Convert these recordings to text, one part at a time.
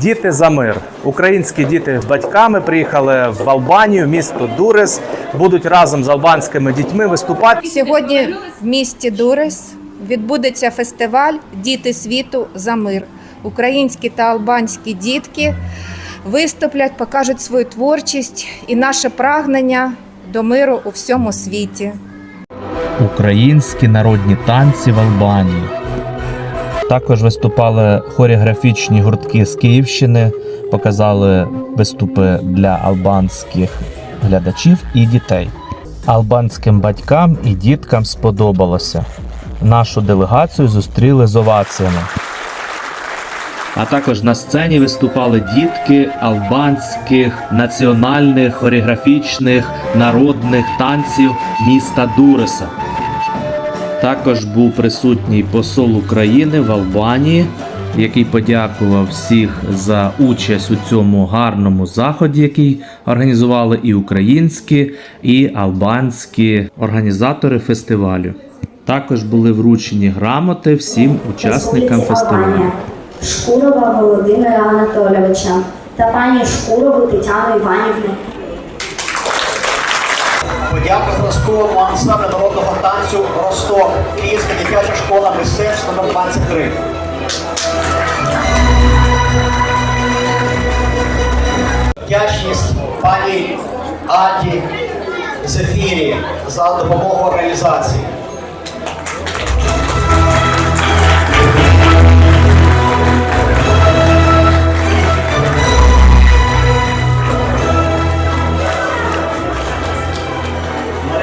Діти за мир. Українські діти з батьками приїхали в Албанію, місто Дурес. Будуть разом з албанськими дітьми виступати. Сьогодні в місті Дурес відбудеться фестиваль Діти світу за мир. Українські та албанські дітки виступлять, покажуть свою творчість і наше прагнення до миру у всьому світі. Українські народні танці в Албанії. Також виступали хореографічні гуртки з Київщини, показали виступи для албанських глядачів і дітей. Албанським батькам і діткам сподобалося. Нашу делегацію зустріли з оваціями. А також на сцені виступали дітки албанських національних хореографічних народних танців міста Дуреса. Також був присутній посол України в Албанії, який подякував всіх за участь у цьому гарному заході, який організували і українські, і албанські організатори фестивалю. Також були вручені грамоти всім учасникам фестивалю. Шкурова Володимира Анатолійовича та пані Шкурову Тетяну Іванівну. Подяка зразковому ансамблю народного танцю Росток, Київська дитяча школа мистецтв номер 23. Вдячність пані Аді Зефірі за допомогу організації.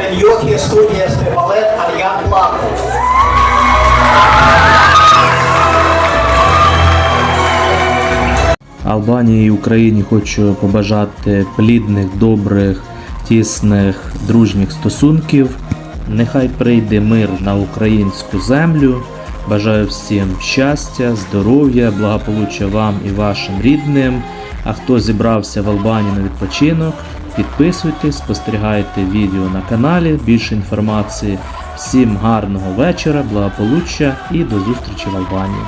Мариньохі студія Стрималет Альян Плаку. Албанії і Україні хочу побажати плідних, добрих, тісних, дружніх стосунків. Нехай прийде мир на українську землю. Бажаю всім щастя, здоров'я, благополуччя вам і вашим рідним. А хто зібрався в Албанію на відпочинок, підписуйтесь, спостерігайте відео на каналі. Більше інформації. Всім гарного вечора, благополуччя і до зустрічі в Албанії.